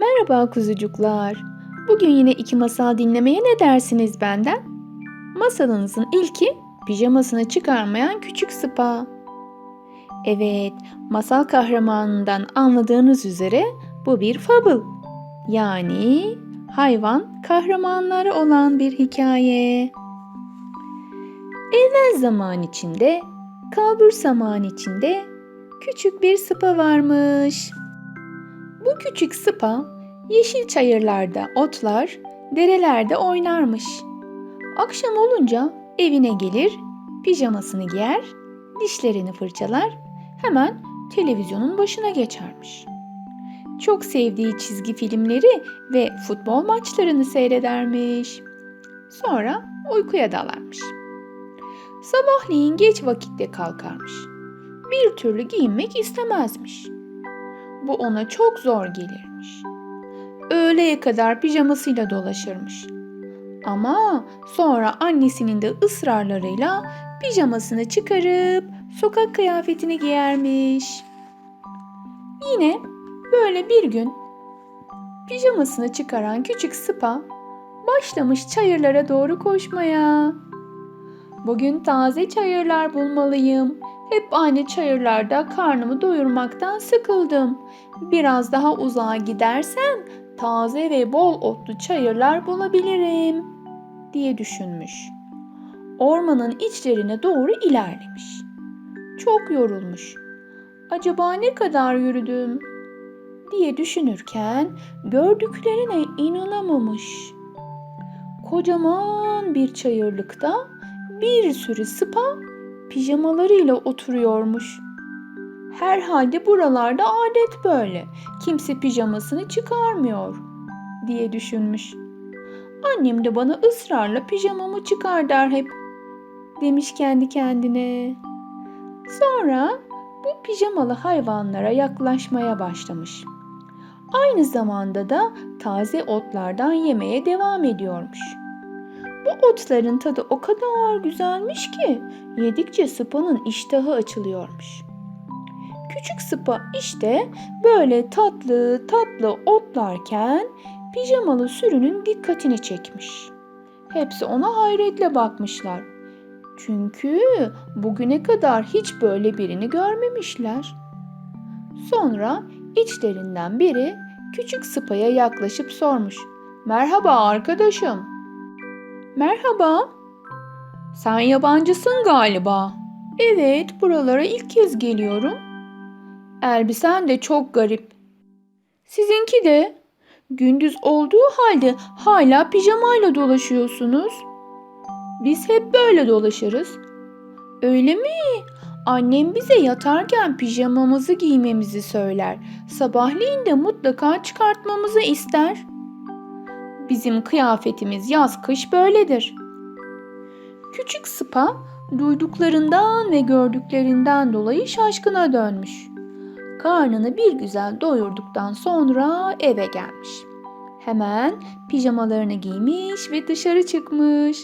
Merhaba kuzucuklar. Bugün yine iki masal dinlemeye ne dersiniz benden? Masalınızın ilki pijamasını çıkarmayan küçük sıpa. Evet, masal kahramanından anladığınız üzere bu bir fable. Yani hayvan kahramanları olan bir hikaye. Evvel zaman içinde, kalbur zaman içinde küçük bir sıpa varmış. Bu küçük sıpa yeşil çayırlarda otlar, derelerde oynarmış. Akşam olunca evine gelir, pijamasını giyer, dişlerini fırçalar, hemen televizyonun başına geçermiş. Çok sevdiği çizgi filmleri ve futbol maçlarını seyredermiş. Sonra uykuya dalarmış. Sabahleyin geç vakitte kalkarmış. Bir türlü giyinmek istemezmiş. Bu ona çok zor gelirmiş. Öğleye kadar pijamasıyla dolaşırmış. Ama sonra annesinin de ısrarlarıyla pijamasını çıkarıp sokak kıyafetini giyermiş. Yine böyle bir gün pijamasını çıkaran küçük sıpa başlamış çayırlara doğru koşmaya. Bugün taze çayırlar bulmalıyım. Hep aynı çayırlarda karnımı doyurmaktan sıkıldım. Biraz daha uzağa gidersem taze ve bol otlu çayırlar bulabilirim diye düşünmüş. Ormanın içlerine doğru ilerlemiş. Çok yorulmuş. Acaba ne kadar yürüdüm diye düşünürken gördüklerine inanamamış. Kocaman bir çayırlıkta bir sürü sıpa pijamalarıyla oturuyormuş. Herhalde buralarda adet böyle. Kimse pijamasını çıkarmıyor diye düşünmüş. Annem de bana ısrarla pijamamı çıkar der hep demiş kendi kendine. Sonra bu pijamalı hayvanlara yaklaşmaya başlamış. Aynı zamanda da taze otlardan yemeye devam ediyormuş. Bu otların tadı o kadar güzelmiş ki yedikçe sıpanın iştahı açılıyormuş. Küçük sıpa işte böyle tatlı tatlı otlarken pijamalı sürünün dikkatini çekmiş. Hepsi ona hayretle bakmışlar. Çünkü bugüne kadar hiç böyle birini görmemişler. Sonra içlerinden biri küçük sıpaya yaklaşıp sormuş. Merhaba arkadaşım. Merhaba. Sen yabancısın galiba. Evet, buralara ilk kez geliyorum. Elbisen de çok garip. Sizinki de. Gündüz olduğu halde hala pijamayla dolaşıyorsunuz. Biz hep böyle dolaşırız. Öyle mi? Annem bize yatarken pijamamızı giymemizi söyler. Sabahleyin de mutlaka çıkartmamızı ister. Bizim kıyafetimiz yaz kış böyledir. Küçük Sıpa duyduklarından ve gördüklerinden dolayı şaşkına dönmüş. Karnını bir güzel doyurduktan sonra eve gelmiş. Hemen pijamalarını giymiş ve dışarı çıkmış.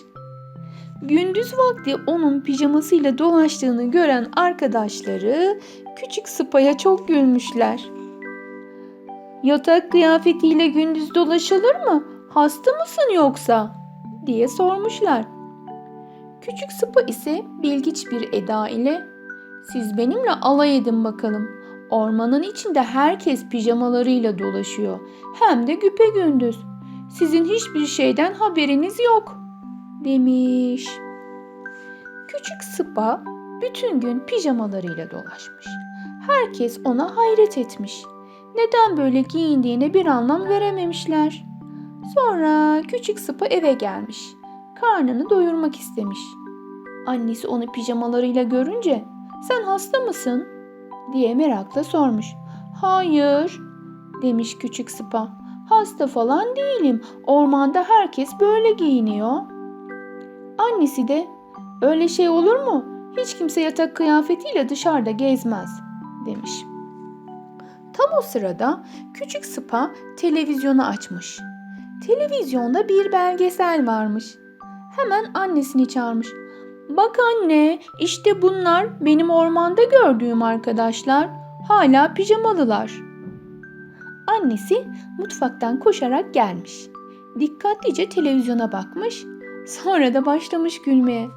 Gündüz vakti onun pijamasıyla dolaştığını gören arkadaşları küçük Sıpa'ya çok gülmüşler. Yatak kıyafetiyle gündüz dolaşılır mı? Hasta mısın yoksa? diye sormuşlar. Küçük Sıpa ise bilgiç bir eda ile siz benimle alay edin bakalım. Ormanın içinde herkes pijamalarıyla dolaşıyor. Hem de güpe gündüz. Sizin hiçbir şeyden haberiniz yok demiş. Küçük Sıpa bütün gün pijamalarıyla dolaşmış. Herkes ona hayret etmiş. Neden böyle giyindiğine bir anlam verememişler. Sonra küçük Sıpa eve gelmiş. Karnını doyurmak istemiş. Annesi onu pijamalarıyla görünce sen hasta mısın? diye merakla sormuş. Hayır demiş küçük Sıpa. Hasta falan değilim. Ormanda herkes böyle giyiniyor. Annesi de öyle şey olur mu? Hiç kimse yatak kıyafetiyle dışarıda gezmez demiş. Tam o sırada küçük Sıpa televizyonu açmış. Televizyonda bir belgesel varmış. Hemen annesini çağırmış. Bak anne, işte bunlar benim ormanda gördüğüm arkadaşlar. Hala pijamalılar. Annesi mutfaktan koşarak gelmiş. Dikkatlice televizyona bakmış. Sonra da başlamış gülmeye.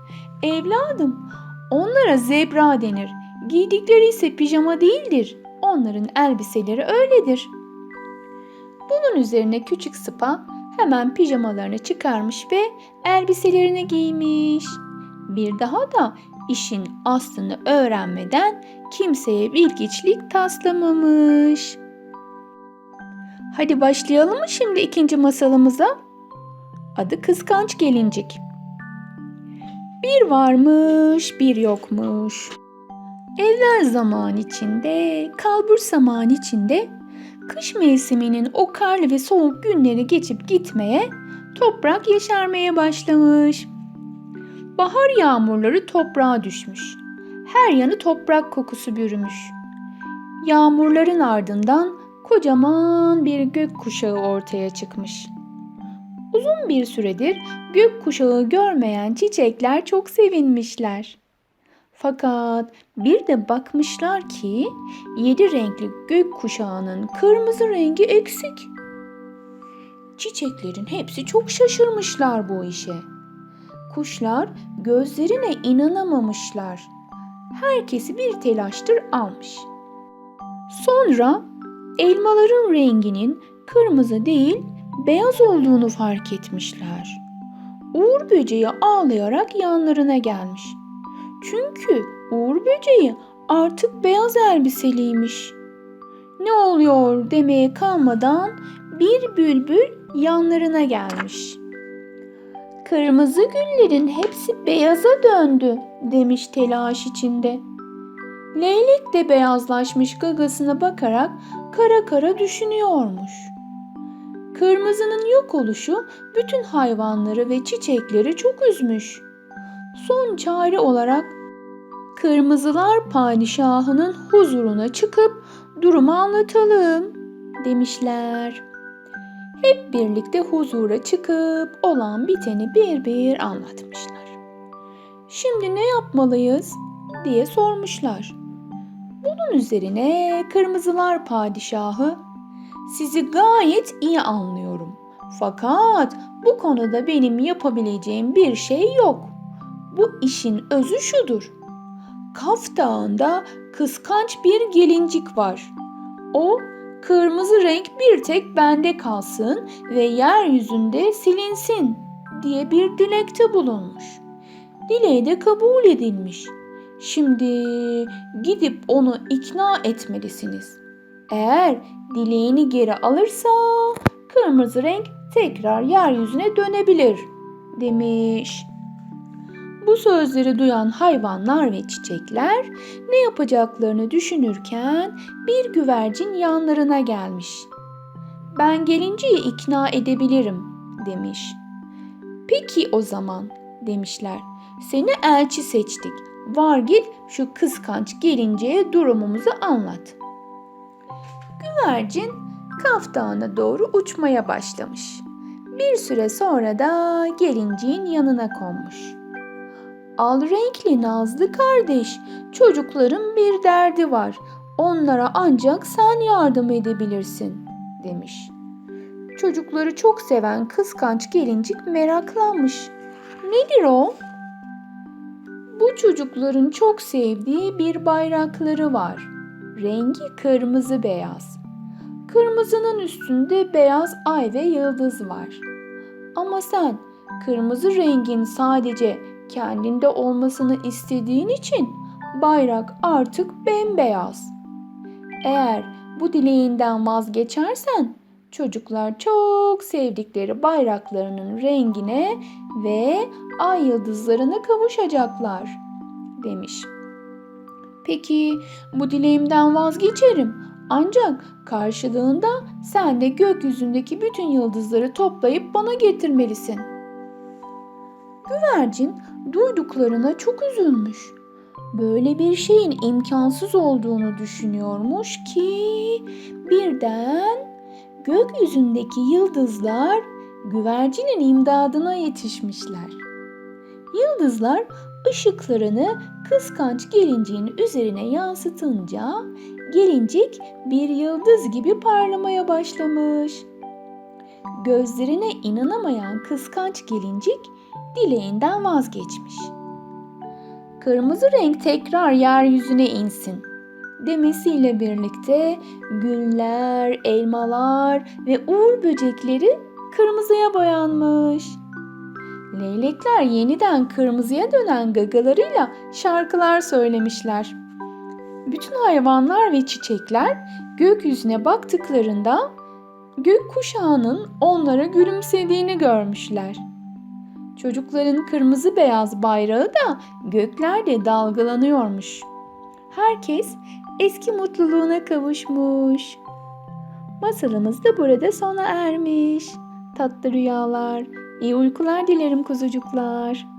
Evladım, onlara zebra denir. Giydikleri ise pijama değildir. Onların elbiseleri öyledir. Bunun üzerine küçük sıpa hemen pijamalarını çıkarmış ve elbiselerini giymiş. Bir daha da işin aslını öğrenmeden kimseye bilgiçlik taslamamış. Hadi başlayalım mı şimdi ikinci masalımıza? Adı Kıskanç Gelincik. Bir varmış, bir yokmuş. Evvel zaman içinde, kalbur zaman içinde, kış mevsiminin o karlı ve soğuk günleri geçip gitmeye, toprak yeşermeye başlamış. Bahar yağmurları toprağa düşmüş. Her yanı toprak kokusu bürümüş. Yağmurların ardından kocaman bir gök kuşağı ortaya çıkmış. Uzun bir süredir gök kuşağı görmeyen çiçekler çok sevinmişler. Fakat bir de bakmışlar ki yedi renkli gök kuşağının kırmızı rengi eksik. Çiçeklerin hepsi çok şaşırmışlar bu işe. Kuşlar gözlerine inanamamışlar. Herkesi bir telaştır almış. Sonra elmaların renginin kırmızı değil beyaz olduğunu fark etmişler. Uğur böceği ağlayarak yanlarına gelmiş. Çünkü Uğur böceği artık beyaz elbiseliymiş. Ne oluyor demeye kalmadan bir bülbül yanlarına gelmiş. Kırmızı güllerin hepsi beyaza döndü demiş telaş içinde. Leylek de beyazlaşmış gagasına bakarak kara kara düşünüyormuş. Kırmızının yok oluşu bütün hayvanları ve çiçekleri çok üzmüş. Son çare olarak Kırmızılar padişahının huzuruna çıkıp durumu anlatalım demişler. Hep birlikte huzura çıkıp olan biteni bir bir anlatmışlar. Şimdi ne yapmalıyız diye sormuşlar. Bunun üzerine Kırmızılar padişahı sizi gayet iyi anlıyorum. Fakat bu konuda benim yapabileceğim bir şey yok. Bu işin özü şudur. Kaf Dağı'nda kıskanç bir gelincik var. O kırmızı renk bir tek bende kalsın ve yeryüzünde silinsin diye bir dilekte bulunmuş. Dileği de kabul edilmiş. Şimdi gidip onu ikna etmelisiniz. Eğer dileğini geri alırsa kırmızı renk tekrar yeryüzüne dönebilir demiş. Bu sözleri duyan hayvanlar ve çiçekler ne yapacaklarını düşünürken bir güvercin yanlarına gelmiş. Ben gelinciyi ikna edebilirim demiş. Peki o zaman demişler. Seni elçi seçtik. Var git şu kıskanç gelinceye durumumuzu anlat. Güvercin Kaf Dağı'na doğru uçmaya başlamış. Bir süre sonra da gelinciğin yanına konmuş. Al renkli Nazlı kardeş, çocukların bir derdi var. Onlara ancak sen yardım edebilirsin, demiş. Çocukları çok seven kıskanç gelincik meraklanmış. Nedir o? Bu çocukların çok sevdiği bir bayrakları var. Rengi kırmızı beyaz. Kırmızının üstünde beyaz ay ve yıldız var. Ama sen kırmızı rengin sadece kendinde olmasını istediğin için bayrak artık bembeyaz. Eğer bu dileğinden vazgeçersen çocuklar çok sevdikleri bayraklarının rengine ve ay yıldızlarına kavuşacaklar demiş. Peki bu dileğimden vazgeçerim. Ancak karşılığında sen de gökyüzündeki bütün yıldızları toplayıp bana getirmelisin. Güvercin duyduklarına çok üzülmüş. Böyle bir şeyin imkansız olduğunu düşünüyormuş ki birden gökyüzündeki yıldızlar güvercinin imdadına yetişmişler. Yıldızlar ışıklarını kıskanç gelinciğin üzerine yansıtınca gelincik bir yıldız gibi parlamaya başlamış. Gözlerine inanamayan kıskanç gelincik dileğinden vazgeçmiş. Kırmızı renk tekrar yeryüzüne insin demesiyle birlikte güller, elmalar ve uğur böcekleri kırmızıya boyanmış. Leylekler yeniden kırmızıya dönen gagalarıyla şarkılar söylemişler. Bütün hayvanlar ve çiçekler gökyüzüne baktıklarında gök kuşağının onlara gülümsediğini görmüşler. Çocukların kırmızı beyaz bayrağı da göklerde dalgalanıyormuş. Herkes eski mutluluğuna kavuşmuş. Masalımız da burada sona ermiş. Tatlı rüyalar, iyi uykular dilerim kuzucuklar.